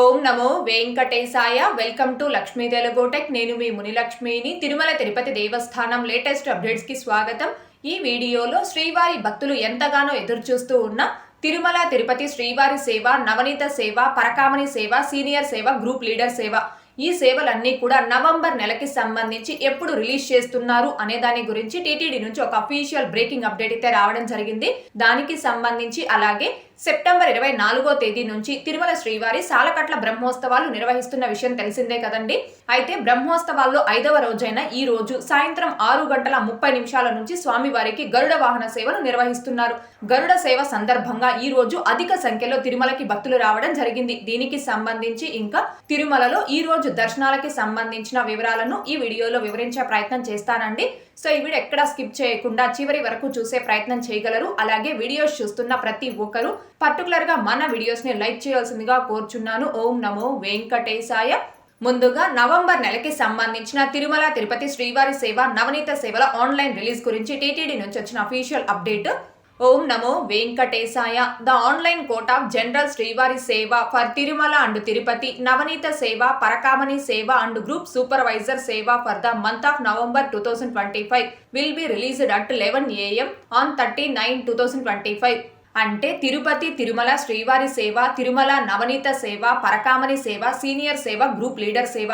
ఓం నమో వెంకటేశాయ. Welcome to Lakshmi Telugu tech నేను మీ మునిలక్ష్మిని. తిరుమల తిరుపతి దేవస్థానం లేటెస్ట్ అప్డేట్స్కి స్వాగతం. ఈ వీడియోలో శ్రీవారి భక్తులు ఎంతగానో ఎదురుచూస్తూ ఉన్న తిరుమల తిరుపతి శ్రీవారి సేవ నవనీత సేవ పరకామణి సేవ సీనియర్ సేవ గ్రూప్ లీడర్ సేవ. ఈ సేవలన్నీ కూడా నవంబర్ నెలకి సంబంధించి ఎప్పుడు రిలీజ్ చేస్తున్నారు అనే దాని గురించి టీటీడీ నుంచి ఒక అఫీషియల్ బ్రేకింగ్ అప్డేట్ అయితే రావడం జరిగింది. దానికి సంబంధించి అలాగే సెప్టెంబర్ ఇరవై నాలుగో తేదీ నుంచి తిరుమల శ్రీవారి సాలకట్ల బ్రహ్మోత్సవాలు నిర్వహిస్తున్న విషయం తెలిసిందే కదండి. అయితే బ్రహ్మోత్సవాల్లో ఐదవ రోజైన ఈ రోజు సాయంత్రం ఆరు గంటల ముప్పై నిమిషాల నుంచి స్వామివారికి గరుడ వాహన సేవను నిర్వహిస్తున్నారు. గరుడ సేవ సందర్భంగా ఈ రోజు అధిక సంఖ్యలో తిరుమలకి భక్తులు రావడం జరిగింది. దీనికి సంబంధించి ఇంకా తిరుమలలో ఈ రోజు దర్శనాలకి సంబంధించిన వివరాలను ఈ వీడియోలో వివరించే ప్రయత్నం చేస్తానండి. సో ఈ వీడియో ఎక్కడా స్కిప్ చేయకుండా చివరి వరకు చూసే ప్రయత్నం చేయగలరు. అలాగే వీడియోస్ చూస్తున్న ప్రతి ఒక్కరు పర్టికులర్గా మన వీడియోస్ని లైక్ చేయాల్సిందిగా కోరుచున్నాను. ఓం నమో వెంకటేశాయ. ముందుగా నవంబర్ నెలకి సంబంధించిన తిరుమల తిరుపతి శ్రీవారి సేవ నవనీత సేవల ఆన్లైన్ రిలీజ్ గురించి టీటీడీ నుంచి వచ్చిన అఫీషియల్ అప్డేట్. ఓం నమో వెంకటేశాయ. The online quota of general Srivari సేవ ఫర్ తిరుమల అండ్ తిరుపతి నవనీత సేవ పరకామణి సేవ అండ్ గ్రూప్ సూపర్వైజర్ సేవ for the month of November two thousand twenty five will be released at eleven AM on thirty nine two thousand twenty five. అంటే తిరుపతి తిరుమల శ్రీవారి సేవ తిరుమల నవనీత సేవ పరకామణి సేవ senior సేవ గ్రూప్ లీడర్ సేవ.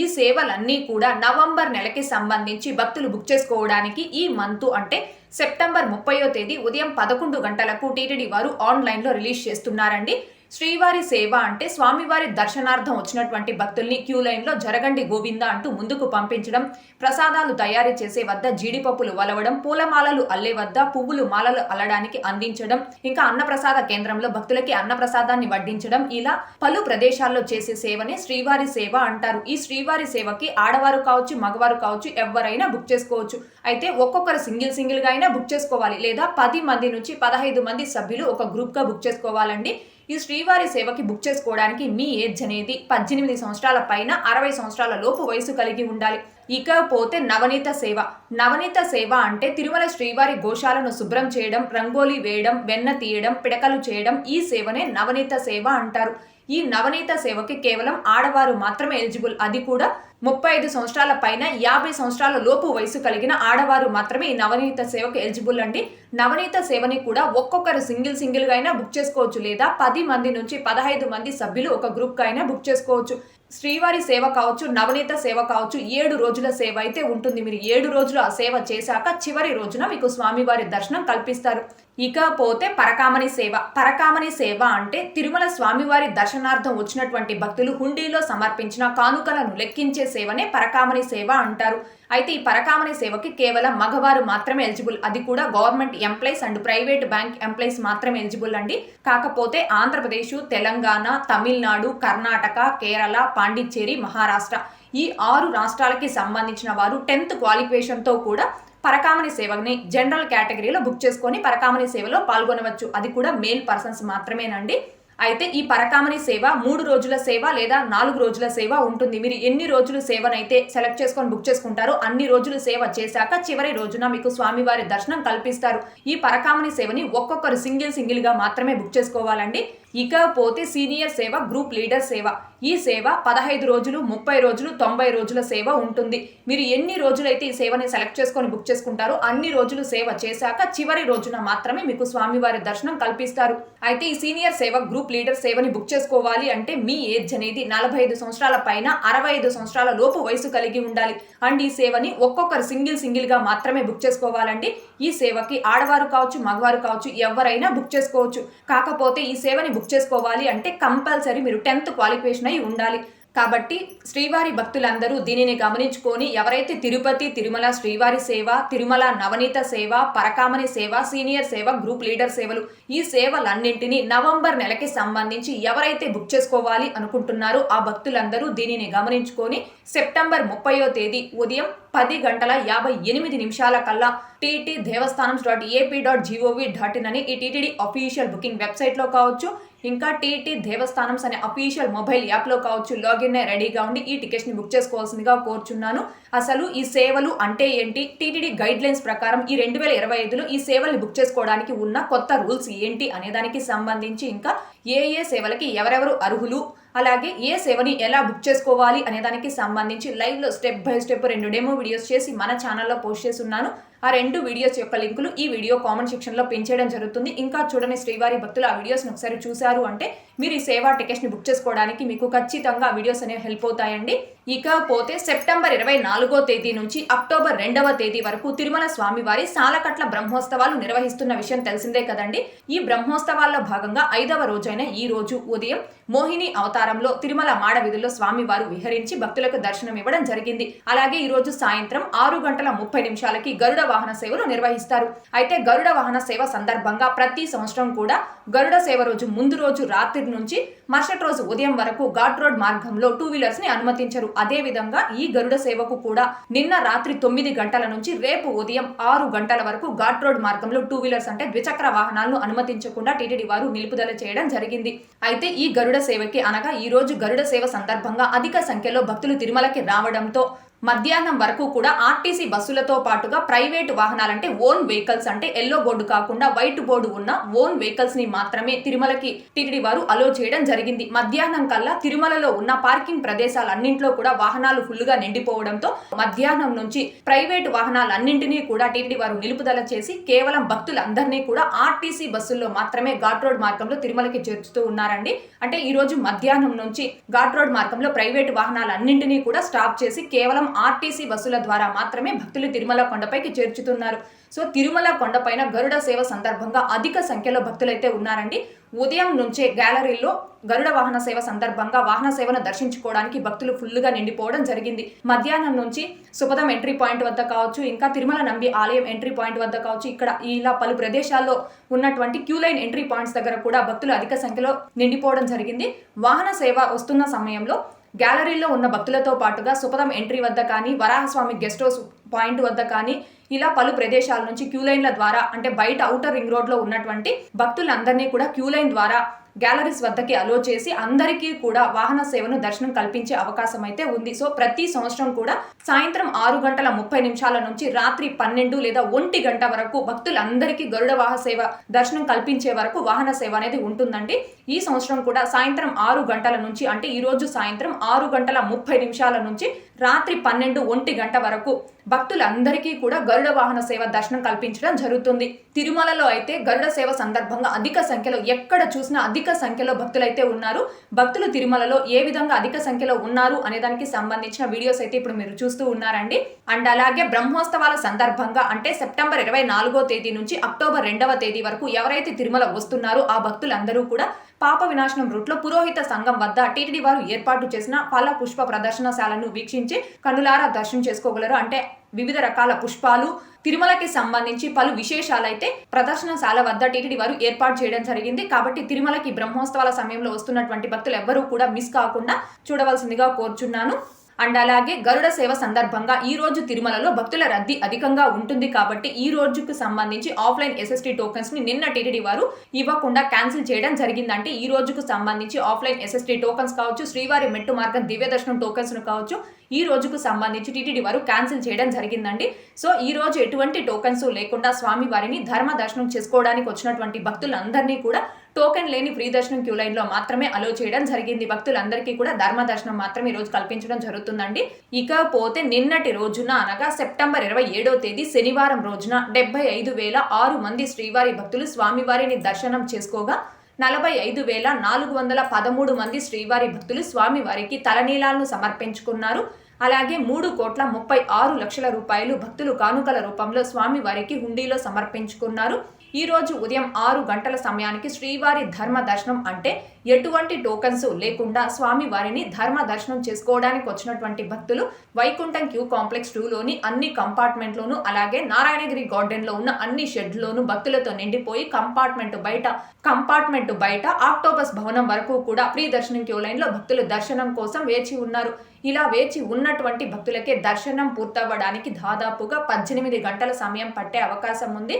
ఈ సేవలన్నీ కూడా నవంబర్ నెలకి సంబంధించి భక్తులు బుక్ చేసుకోవడానికి ఈ మంత్ అంటే సెప్టెంబర్ ముప్పయో తేదీ ఉదయం పదకొండు గంటలకు టీటీడీ వారు ఆన్లైన్లో రిలీజ్ చేస్తున్నారండి. శ్రీవారి సేవ అంటే స్వామివారి దర్శనార్థం వచ్చినటువంటి భక్తుల్ని క్యూ లైన్లో జరగండి గోవింద అంటూ ముందుకు పంపించడం ప్రసాదాలు తయారు చేసే వద్ద జీడిపప్పులు వలవడం పూలమాలలు అల్లే వద్ద పువ్వులు మాలలు అల్లడానికి అందించడం ఇంకా అన్నప్రసాద కేంద్రంలో భక్తులకి అన్నప్రసాదాన్ని వడ్డించడం ఇలా పలు ప్రదేశాల్లో చేసే సేవనే శ్రీవారి సేవ అంటారు. ఈ శ్రీవారి సేవకి ఆడవారు కావచ్చు మగవారు కావచ్చు ఎవరైనా బుక్ చేసుకోవచ్చు. అయితే ఒక్కొక్కరు సింగిల్ సింగిల్గా అయినా బుక్ చేసుకోవాలి. లేదా పది మంది నుంచి పదహైదు మంది సభ్యులు ఒక గ్రూప్గా బుక్ చేసుకోవాలండి. ఈ శ్రీవారి సేవకి బుక్ చేసుకోవడానికి మీ ఏజ్ అనేది పద్దెనిమిది సంవత్సరాల పైన అరవై సంవత్సరాల లోపు వయసు కలిగి ఉండాలి. ఇకపోతే నవనీత సేవ. నవనీత సేవ అంటే తిరుమల శ్రీవారి గోశాలను శుభ్రం చేయడం రంగోలీ వేయడం వెన్న తీయడం పిడకలు చేయడం ఈ సేవనే నవనీత సేవ అంటారు. ఈ నవనీత సేవకి కేవలం ఆడవారు మాత్రమే ఎలిజిబుల్. అది కూడా ముప్పై ఐదు సంవత్సరాల పైన యాభై సంవత్సరాల లోపు వయసు కలిగిన ఆడవారు మాత్రమే ఈ నవనీత సేవకు ఎలిజిబుల్ అండి. నవనీత సేవని కూడా ఒక్కొక్కరు సింగిల్ సింగిల్గా అయినా బుక్ చేసుకోవచ్చు లేదా పది మంది నుంచి పదహైదు మంది సభ్యులు ఒక గ్రూప్గా అయినా బుక్ చేసుకోవచ్చు. శ్రీవారి సేవ కావచ్చు నవనీత సేవ కావచ్చు ఏడు రోజుల సేవ అయితే ఉంటుంది. మీరు ఏడు రోజులు ఆ సేవ చేశాక చివరి రోజున మీకు స్వామివారి దర్శనం కల్పిస్తారు. ఇకపోతే పరకామణి సేవ. పరకామణి సేవ అంటే తిరుమల స్వామివారి దర్శనార్థం వచ్చినటువంటి భక్తులు హుండీలో సమర్పించిన కానుకలను లెక్కించే సేవనే పరకామణి సేవ అంటారు. అయితే ఈ పరకామణి సేవకి కేవలం మగవారు మాత్రమే ఎలిజిబుల్. అది కూడా government employees and private bank employees మాత్రమే ఎలిజిబుల్ అండి. కాకపోతే ఆంధ్రప్రదేశ్ తెలంగాణ తమిళనాడు కర్ణాటక కేరళ పాండిచ్చేరి మహారాష్ట్ర ఈ ఆరు రాష్ట్రాలకి సంబంధించిన వారు టెన్త్ క్వాలిఫికేషన్తో కూడా పరకామణి సేవని జనరల్ కేటగిరీలో బుక్ చేసుకొని పరకామణి సేవలో పాల్గొనవచ్చు. అది కూడా మేల్ పర్సన్స్ మాత్రమేనండి. అయితే ఈ పరకామణి సేవ మూడు రోజుల సేవ లేదా నాలుగు రోజుల సేవ ఉంటుంది. మీరు ఎన్ని రోజులు సేవనైతే సెలెక్ట్ చేసుకొని బుక్ చేసుకుంటారో అన్ని రోజులు సేవ చేశాక చివరి రోజున మీకు స్వామివారి దర్శనం కల్పిస్తారు. ఈ పరకామణి సేవని ఒక్కొక్కరు సింగిల్ సింగిల్గా మాత్రమే బుక్ చేసుకోవాలండి. ఇకపోతే సీనియర్ సేవ గ్రూప్ లీడర్ సేవ. ఈ సేవ పదహైదు రోజులు ముప్పై రోజులు తొంభై రోజుల సేవ ఉంటుంది. మీరు ఎన్ని రోజులైతే ఈ సేవని సెలెక్ట్ చేసుకొని బుక్ చేసుకుంటారో అన్ని రోజులు సేవ చేశాక చివరి రోజున మాత్రమే మీకు స్వామివారి దర్శనం కల్పిస్తారు. అయితే ఈ సీనియర్ సేవ గ్రూప్ లీడర్ సేవని బుక్ చేసుకోవాలి అంటే మీ ఏజ్ అనేది నలభై ఐదు సంవత్సరాల పైన అరవై ఐదు సంవత్సరాల లోపు వయసు కలిగి ఉండాలి. అండ్ ఈ సేవని ఒక్కొక్కరు సింగిల్ సింగిల్గా మాత్రమే బుక్ చేసుకోవాలండి. ఈ సేవకి ఆడవారు కావచ్చు మగవారు కావచ్చు ఎవరైనా బుక్ చేసుకోవచ్చు. కాకపోతే ఈ సేవని బుక్ బుక్ చేసుకోవాలి అంటే కంపల్సరీ మీరు టెన్త్ క్వాలిఫికేషన్ అయి ఉండాలి. కాబట్టి శ్రీవారి భక్తులందరూ దీనిని గమనించుకొని ఎవరైతే తిరుపతి తిరుమల శ్రీవారి సేవ తిరుమల నవనీత సేవ పరకామణి సేవ సీనియర్ సేవ గ్రూప్ లీడర్ సేవలు ఈ సేవలన్నింటినీ నవంబర్ నెలకి సంబంధించి ఎవరైతే బుక్ చేసుకోవాలి అనుకుంటున్నారో ఆ భక్తులందరూ దీనిని గమనించుకొని సెప్టెంబర్ ముప్పయో తేదీ ఉదయం పది గంటల యాభై ఎనిమిది నిమిషాల కల్లా TT devasthanam dot AP dot gov dot in అని ఈ టీటీడీ అఫీషియల్ బుకింగ్ వెబ్సైట్లో కావచ్చు ఇంకా టీటీ దేవస్థానమ్స్ అనే అఫీషియల్ మొబైల్ యాప్లో కావచ్చు లాగిన్ అయి రెడీగా ఉండి ఈ టికెట్స్ని బుక్ చేసుకోవాల్సిందిగా కోరుచున్నాను. అసలు ఈ సేవలు అంటే ఏంటి? టీటీడీ గైడ్ లైన్స్ ప్రకారం ఈ రెండు వేల ఇరవై ఐదులో ఈ సేవల్ని బుక్ చేసుకోవడానికి ఉన్న కొత్త రూల్స్ ఏంటి అనే దానికి సంబంధించి ఇంకా ఏ ఏ సేవలకి ఎవరెవరు అర్హులు అలాగే ఏ సేవని ఎలా బుక్ చేసుకోవాలి అనే దానికి సంబంధించి లైవ్లో స్టెప్ బై స్టెప్ రెండు డెమో వీడియోస్ చేసి మన ఛానల్లో పోస్ట్ చేసి ఉన్నాను ఆ రెండు వీడియోస్ యొక్క లింకులు ఈ వీడియో కామెంట్ సెక్షన్లో పెంచేయడం జరుగుతుంది. ఇంకా చూడని శ్రీవారి భక్తులు ఆ వీడియోస్ని ఒకసారి చూశారు అంటే మీరు ఈ సేవా టికెట్స్ని బుక్ చేసుకోవడానికి మీకు ఖచ్చితంగా ఆ వీడియోస్ అనేవి హెల్ప్ అవుతాయండి. ఇకపోతే సెప్టెంబర్ ఇరవై నాలుగో తేదీ నుంచి అక్టోబర్ రెండవ తేదీ వరకు తిరుమల స్వామివారి సాలకట్ల బ్రహ్మోత్సవాలు నిర్వహిస్తున్న విషయం తెలిసిందే కదండి. ఈ బ్రహ్మోత్సవాల్లో భాగంగా ఐదవ రోజైన ఈ రోజు ఉదయం మోహిని అవతారంలో తిరుమల మాడ వీధుల్లో స్వామివారు విహరించి భక్తులకు దర్శనం ఇవ్వడం జరిగింది. అలాగే ఈ రోజు సాయంత్రం ఆరు గంటల ముప్పై నిమిషాలకి గరుడ వాహన సేవలు నిర్వహిస్తారు. అయితే గరుడ వాహన సేవ సందర్భంగా ప్రతి సంవత్సరం కూడా గరుడ సేవ రోజు ముందు రోజు రాత్రి నుంచి మరుసటి రోజు ఉదయం వరకు ఘాట్ రోడ్ మార్గంలో టూ వీలర్స్ని అనుమతించరు. అదే విధంగా ఈ గరుడ సేవకు కూడా నిన్న రాత్రి తొమ్మిది గంటల నుంచి రేపు ఉదయం ఆరు గంటల వరకు ఘాట్ రోడ్ మార్గంలో టూ వీలర్స్ అంటే ద్విచక్ర వాహనాలను అనుమతించకుండా టీటీడీ వారు నిలుపుదల చేయడం జరిగింది. అయితే ఈ గరుడ సేవకి అనగా ఈ రోజు గరుడ సేవ సందర్భంగా అధిక సంఖ్యలో భక్తులు తిరుమలకి రావడంతో మధ్యాహ్నం వరకు కూడా ఆర్టీసీ బస్సులతో పాటుగా ప్రైవేట్ వాహనాలంటే ఓన్ వెహికల్స్ అంటే ఎల్లో బోర్డు కాకుండా వైట్ బోర్డు ఉన్న ఓన్ వెహికల్స్ని మాత్రమే తిరుమలకి టిటిడి వారు అలో చేయడం జరిగింది. మధ్యాహ్నం కల్లా తిరుమలలో ఉన్న పార్కింగ్ ప్రదేశాలన్నింటిలో కూడా వాహనాలు ఫుల్గా నిండిపోవడంతో మధ్యాహ్నం నుంచి ప్రైవేట్ వాహనాలన్నింటినీ కూడా టిటిడి వారు నిలుపుదల చేసి కేవలం భక్తులందరినీ కూడా ఆర్టీసీ బస్సుల్లో మాత్రమే ఘాట్ రోడ్ మార్గంలో తిరుమలకి చేర్చుతూ ఉన్నారండి. అంటే ఈ రోజు మధ్యాహ్నం నుంచి ఘాట్ రోడ్ మార్గంలో ప్రైవేట్ వాహనాలన్నింటినీ కూడా స్టాప్ చేసి కేవలం ఆర్టీసీ బస్సుల ద్వారా మాత్రమే భక్తులు తిరుమల కొండపైకి చేర్చుతున్నారు. సో తిరుమల కొండపైన గరుడ సేవ సందర్భంగా అధిక సంఖ్యలో భక్తులైతే ఉన్నారండి. ఉదయం నుంచే గ్యాలరీలో గరుడ వాహన సేవ సందర్భంగా వాహన సేవను దర్శించుకోవడానికి భక్తులు ఫుల్గా నిండిపోవడం జరిగింది. మధ్యాహ్నం నుంచి సుపదం ఎంట్రీ పాయింట్ వద్ద కావచ్చు ఇంకా తిరుమల నంబి ఆలయం ఎంట్రీ పాయింట్ వద్ద కావచ్చు ఇక్కడ ఇలా పలు ప్రదేశాల్లో ఉన్నటువంటి క్యూ లైన్ ఎంట్రీ పాయింట్స్ దగ్గర కూడా భక్తులు అధిక సంఖ్యలో నిండిపోవడం జరిగింది. వాహన సేవ వస్తున్న సమయంలో గ్యాలరీలో ఉన్న భక్తులతో పాటుగా సుపదం ఎంట్రీ వద్ద కానీ వరాహస్వామి గెస్ట్ హౌస్ పాయింట్ వద్ద కానీ ఇలా పలు ప్రదేశాల నుంచి క్యూ లైన్ల ద్వారా అంటే బయట అవుటర్ రింగ్ రోడ్లో ఉన్నటువంటి భక్తులందరినీ కూడా క్యూ లైన్ ద్వారా గ్యాలరీస్ వద్దకి అలో చేసి అందరికీ కూడా వాహన సేవను దర్శనం కల్పించే అవకాశం అయితే ఉంది. సో ప్రతి సంవత్సరం కూడా సాయంత్రం ఆరు గంటల ముప్పై నిమిషాల నుంచి రాత్రి పన్నెండు లేదా ఒంటి గంట వరకు భక్తులందరికీ గరుడ వాహన సేవ దర్శనం కల్పించే వరకు వాహన సేవ అనేది ఉంటుందండి. ఈ సంవత్సరం కూడా సాయంత్రం ఆరు గంటల నుంచి అంటే ఈ రోజు సాయంత్రం ఆరు గంటల ముప్పై నిమిషాల నుంచి రాత్రి పన్నెండు ఒంటి గంట వరకు భక్తులందరికీ కూడా గరుడ వాహన సేవ దర్శనం కల్పించడం జరుగుతుంది. తిరుమలలో అయితే గరుడ సేవ సందర్భంగా అధిక సంఖ్యలో ఎక్కడ చూసినా అధిక సంఖ్యలో భక్తులైతే ఉన్నారు. భక్తులు తిరుమలలో ఏ విధంగా అధిక సంఖ్యలో ఉన్నారు అనే దానికి సంబంధించిన వీడియోస్ అయితే ఇప్పుడు మీరు చూస్తూ ఉన్నారండి. అండ్ అలాగే బ్రహ్మోత్సవాల సందర్భంగా అంటే సెప్టెంబర్ ఇరవై నాలుగో తేదీ నుంచి అక్టోబర్ రెండవ తేదీ వరకు ఎవరైతే తిరుమల వస్తున్నారో ఆ భక్తులందరూ కూడా పాప వినాశనం రూట్లో పురోహిత సంఘం వద్ద టీటీడీ వారు ఏర్పాటు చేసిన ఫల పుష్ప ప్రదర్శనశాలను వీక్షించి కన్నులారా దర్శనం చేసుకోగలరు. అంటే వివిధ రకాల పుష్పాలు తిరుమలకి సంబంధించి పలు విశేషాలైతే ప్రదర్శనశాల వద్ద టీటీడీ వారు ఏర్పాటు చేయడం జరిగింది. కాబట్టి తిరుమలకి బ్రహ్మోత్సవాల సమయంలో వస్తున్నటువంటి భక్తులు ఎవ్వరూ కూడా మిస్ కాకుండా చూడవలసిందిగా కోరుచున్నాను. అండ్ అలాగే గరుడ సేవ సందర్భంగా ఈ రోజు తిరుమలలో భక్తుల రద్దీ అధికంగా ఉంటుంది కాబట్టి ఈ రోజుకు సంబంధించి ఆఫ్లైన్ ఎస్ఎస్టీ టోకెన్స్ని నిన్న టీటీడీ వారు ఇవ్వకుండా క్యాన్సిల్ చేయడం జరిగిందంటే ఈ రోజుకు సంబంధించి ఆఫ్లైన్ ఎస్ఎస్టీ టోకన్స్ కావచ్చు శ్రీవారి మెట్టు మార్గం దివ్య దర్శనం టోకెన్స్ను కావచ్చు ఈ రోజుకు సంబంధించి టీటీడీ వారు క్యాన్సిల్ చేయడం జరిగిందండి. సో ఈ రోజు ఎటువంటి టోకెన్స్ లేకుండా స్వామి వారిని ధర్మ దర్శనం చేసుకోవడానికి వచ్చినటువంటి భక్తులందరినీ కూడా టోకెన్ లేని ఫ్రీ దర్శనం క్యూ లైన్లో మాత్రమే అలో చేయడం జరిగింది. భక్తులందరికీ కూడా ధర్మ దర్శనం మాత్రం ఈ రోజు కల్పించడం జరుగుతుందండి. ఇకపోతే నిన్నటి రోజున అనగా సెప్టెంబర్ ఇరవై ఏడో తేదీ శనివారం రోజున డెబ్బై ఐదు వేల ఆరు మంది శ్రీవారి భక్తులు స్వామివారిని దర్శనం చేసుకోగా నలభై ఐదు వేల నాలుగు వందల పదమూడు మంది శ్రీవారి భక్తులు స్వామివారికి తలనీలాలను సమర్పించుకున్నారు. అలాగే మూడు కోట్ల ముప్పై ఆరు లక్షల రూపాయలు భక్తులు కానుకల రూపంలో స్వామివారికి హుండీలో సమర్పించుకున్నారు. ఈ రోజు ఉదయం ఆరు గంటల సమయానికి శ్రీవారి ధర్మ దర్శనం అంటే ఎటువంటి టోకన్స్ లేకుండా స్వామి వారిని ధర్మ దర్శనం చేసుకోవడానికి వచ్చినటువంటి భక్తులు వైకుంఠం క్యూ కాంప్లెక్స్ టూలోని అన్ని కంపార్ట్మెంట్లోను అలాగే నారాయణగిరి గార్డెన్లో ఉన్న అన్ని షెడ్లోను భక్తులతో నిండిపోయి కంపార్ట్మెంట్ బయట కంపార్ట్మెంట్ బయట ఆక్టోబస్ భవనం వరకు కూడా ప్రీ దర్శనం క్యూ లైన్లో భక్తులు దర్శనం కోసం వేచి ఉన్నారు. ఇలా వేచి ఉన్నటువంటి భక్తులకే దర్శనం పూర్తవ్వడానికి దాదాపుగా పద్దెనిమిది గంటల సమయం పట్టే అవకాశం ఉంది.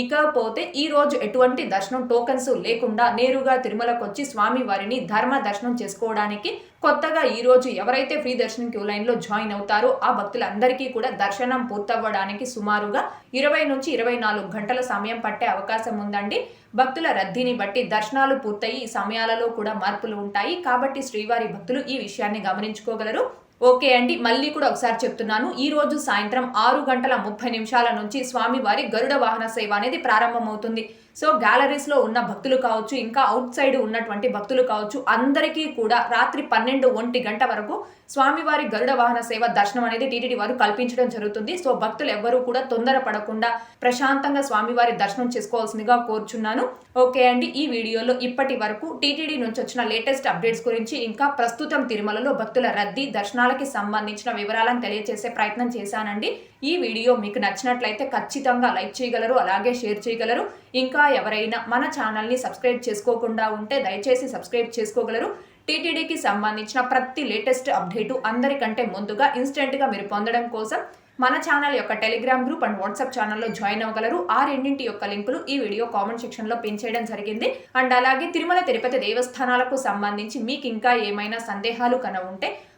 ఇకపోతే ఈ రోజు ఎటువంటి దర్శనం టోకన్స్ లేకుండా నేరుగా తిరుమలకు వచ్చి స్వామి వారిని ధర్మ దర్శనం చేసుకోవడానికి కొత్తగా ఈ రోజు ఎవరైతే ఫ్రీ దర్శనం క్యూ లైన్లో జాయిన్ అవుతారో ఆ భక్తులందరికీ కూడా దర్శనం పూర్తవ్వడానికి సుమారుగా ఇరవై నుంచి ఇరవై నాలుగు గంటల సమయం పట్టే అవకాశం ఉందండి. భక్తుల రద్దీని బట్టి దర్శనాలు పూర్తయి సమయాలలో కూడా మార్పులు ఉంటాయి. కాబట్టి శ్రీవారి భక్తులు ఈ విషయాన్ని గమనించుకోగలరు. ఓకే అండి మళ్ళీ కూడా ఒకసారి చెప్తున్నాను. ఈ రోజు సాయంత్రం ఆరు గంటల ముప్పై నిమిషాల నుంచి స్వామివారి గరుడ వాహన సేవ అనేది ప్రారంభమవుతుంది. సో గ్యాలరీస్లో ఉన్న భక్తులు కావచ్చు ఇంకా అవుట్ సైడ్ ఉన్నటువంటి భక్తులు కావచ్చు అందరికీ కూడా రాత్రి పన్నెండు ఒంటి గంట వరకు స్వామివారి గరుడ వాహన సేవ దర్శనం అనేది టీటీడీ వారు కల్పించడం జరుగుతుంది. సో భక్తులు ఎవ్వరూ కూడా తొందర పడకుండా ప్రశాంతంగా స్వామివారి దర్శనం చేసుకోవాల్సిందిగా కోరుచున్నాను. ఓకే అండి ఈ వీడియోలో ఇప్పటి వరకు టీటీడీ నుంచి వచ్చిన లేటెస్ట్ అప్డేట్స్ గురించి ఇంకా ప్రస్తుతం తిరుమలలో భక్తుల రద్దీ దర్శనాలకి సంబంధించిన వివరాలను తెలియజేసే ప్రయత్నం చేశానండి. ఈ వీడియో మీకు నచ్చినట్లయితే ఖచ్చితంగా లైక్ చేయగలరు అలాగే షేర్ చేయగలరు. ఇంకా ఎవరైనా మన ఛానల్ని సబ్స్క్రైబ్ చేసుకోకుండా ఉంటే దయచేసి సబ్స్క్రైబ్ చేసుకోగలరు. టీటీడీకి సంబంధించిన ప్రతి లేటెస్ట్ అప్డేటు అందరికంటే ముందుగా ఇన్స్టెంట్గా మీరు పొందడం కోసం మన ఛానల్ యొక్క టెలిగ్రామ్ గ్రూప్ అండ్ వాట్సాప్ ఛానల్లో జాయిన్ అవ్వగలరు. ఆ రెండింటి యొక్క లింకులు ఈ వీడియో కామెంట్ సెక్షన్లో పిన్ చేయడం జరిగింది. అండ్ అలాగే తిరుమల తిరుపతి దేవస్థానాలకు సంబంధించి మీకు ఇంకా ఏమైనా సందేహాలు కన ఉంటే